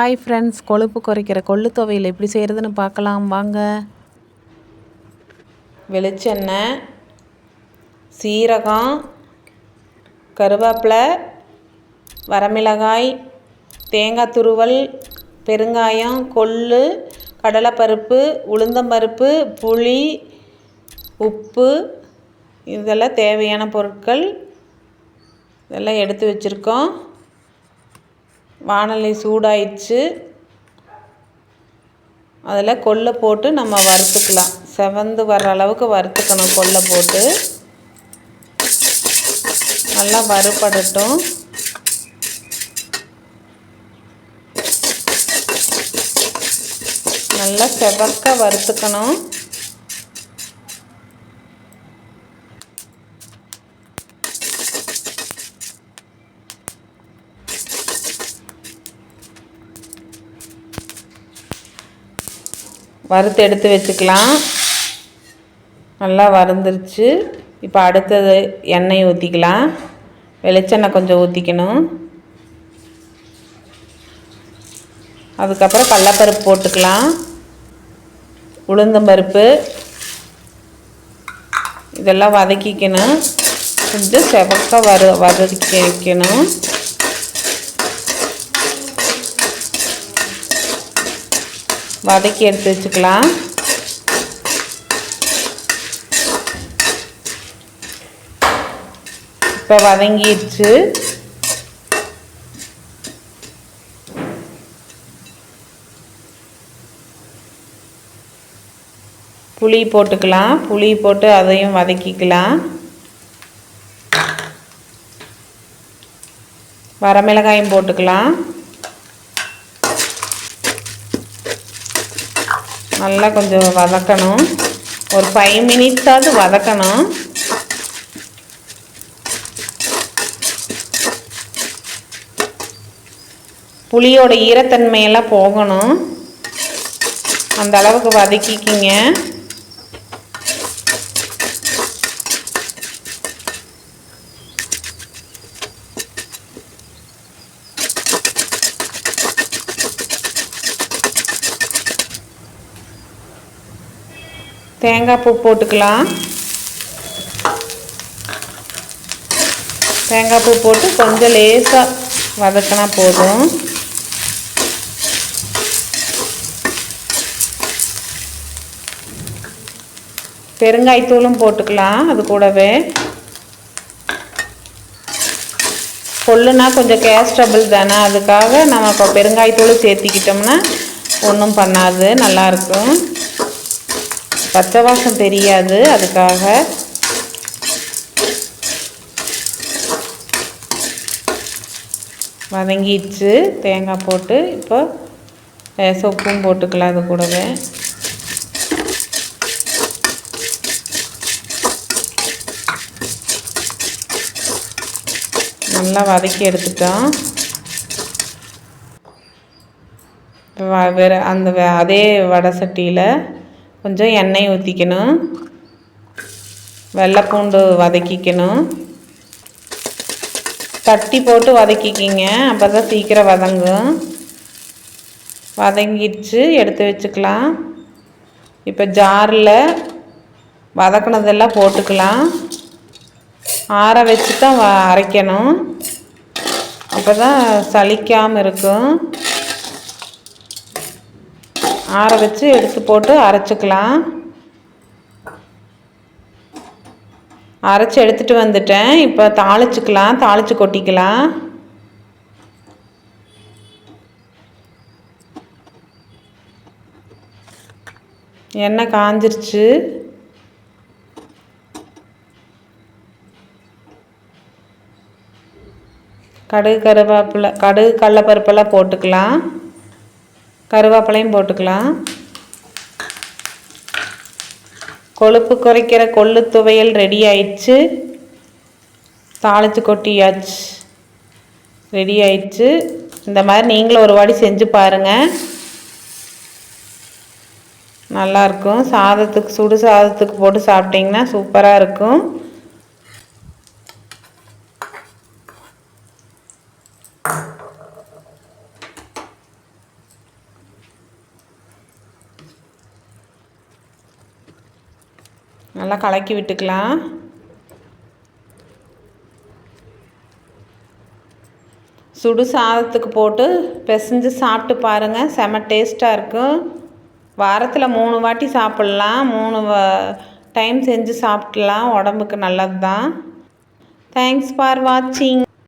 Hi friends கொழுப்பு குறைக்கிற கொள்ளு துவையில் எப்படி செய்கிறதுன்னு பார்க்கலாம். வாங்க. வெளிச்செண்ணெய் சீரகம் கருவேப்பிலை வரமிளகாய் தேங்காய் துருவல் பெருங்காயம் கொள்ளு கடலைப்பருப்பு உளுந்தம்பருப்பு புளி உப்பு இதெல்லாம் தேவையான பொருட்கள். இதெல்லாம் எடுத்து வச்சுருக்கோம். வானொலி சூடாயிடுச்சு. அதில் கொல்லை போட்டு நம்ம வறுத்துக்கலாம். செவந்து வர்ற அளவுக்கு வறுத்துக்கணும் கொல்லை போட்டு. நல்லா வறுபடட்டும். நல்லா செவக்க வறுத்துக்கணும். வறுத்து எடுத்து வச்சுக்கலாம். நல்லா வறுந்துருச்சு. இப்போ அடுத்தது எண்ணெய் ஊற்றிக்கலாம் வெளிச்செண்ணெய் கொஞ்சம் ஊற்றிக்கணும் அதுக்கப்புறம் கடலப்பருப்பு போட்டுக்கலாம். உளுந்தம்பருப்பு இதெல்லாம் வதக்கிக்கணும். கொஞ்சம் செவக்க வறு வதக்கி வைக்கணும். வதக்கி எடுத்து வச்சுக்கலாம். இப்போ வதங்கிடுச்சு. புளி போட்டுக்கலாம். புளி போட்டு அதையும் வதக்கிக்கலாம். வரமிளகாயும் போட்டுக்கலாம். நல்லா கொஞ்சம் வதக்கணும். ஒரு ஃபைவ் மினிட்ஸாவது வதக்கணும். புளியோட ஈரத்தன்மையெல்லாம் போகணும். அந்த அளவுக்கு வதக்கிக்கிங்க. தேங்காய் பூ போட்டுக்கலாம். தேங்காய் பூ போட்டு கொஞ்சம் லேசாக வதக்கினா போதும். பெருங்காயத்தூளும் போட்டுக்கலாம் அது கூடவே. கொல்லுனா கொஞ்சம் கேஸ்ட்ரபிள் தானே அதுக்காக நம்ம இப்போ பெருங்காயத்தூள் சேர்த்திக்கிட்டோம்னா ஒன்றும் பண்ணாது நல்லாயிருக்கும் பச்சை வாசம் தெரியாது அதுக்காக. வதங்கிடுச்சு. தேங்காய் போட்டு இப்போ சொப்பும் போட்டுக்கலாம் அது கூடவே. நல்லா வதக்கி எடுத்துட்டோம். வேறு அந்த அதே வடை சட்டியில் கொஞ்சம் எண்ணெய் ஊற்றிக்கணும் வெள்ளைப்பூண்டு வதக்கிக்கணும். தட்டி போட்டு வதக்கிக்கிங்க. அப்போ தான் சீக்கிரம் வதங்கும். வதங்கிடுச்சு. எடுத்து வச்சுக்கலாம். இப்போ ஜாரில் வதக்கினதெல்லாம் போட்டுக்கலாம். ஆற வச்சு தான் அரைக்கணும். அப்போ தான் சளிக்காமல் இருக்கும். ஆற வச்சு எடுத்து போட்டு அரைச்சிக்கலாம். அரைச்சி எடுத்துகிட்டு வந்துட்டேன். இப்போ தாளிச்சுக்கலாம். தாளித்து கொட்டிக்கலாம். எண்ணெய் காஞ்சிருச்சு. கடுகு கருவேப்பிலை கடுகு கடலப்பருப்பெல்லாம் போட்டுக்கலாம். கருவேப்பிலையும் போட்டுக்கலாம். கொழுப்பு குறைக்கிற கொள்ளு துவையல் ரெடி ஆயிடுச்சு. தாளித்து கொட்டியாச்சு. ரெடி ஆயிடுச்சு. இந்த மாதிரி நீங்களும் ஒரு வாடி செஞ்சு பாருங்கள் நல்லாயிருக்கும் சாதத்துக்கு சுடு சாதத்துக்கு போட்டு சாப்பிட்டிங்கன்னா சூப்பராக இருக்கும். நல்லா கலக்கி விட்டுக்கலாம். சுடு சாதத்துக்கு போட்டு பிசைஞ்சு சாப்பிட்டு பாருங்கள் செம டேஸ்ட்டாக இருக்கும் வாரத்தில் மூணு வாட்டி சாப்பிட்லாம். மூணு டைம் செஞ்சு சாப்பிட்லாம். உடம்புக்கு நல்லது தான் தேங்க்ஸ் ஃபார் வாட்சிங்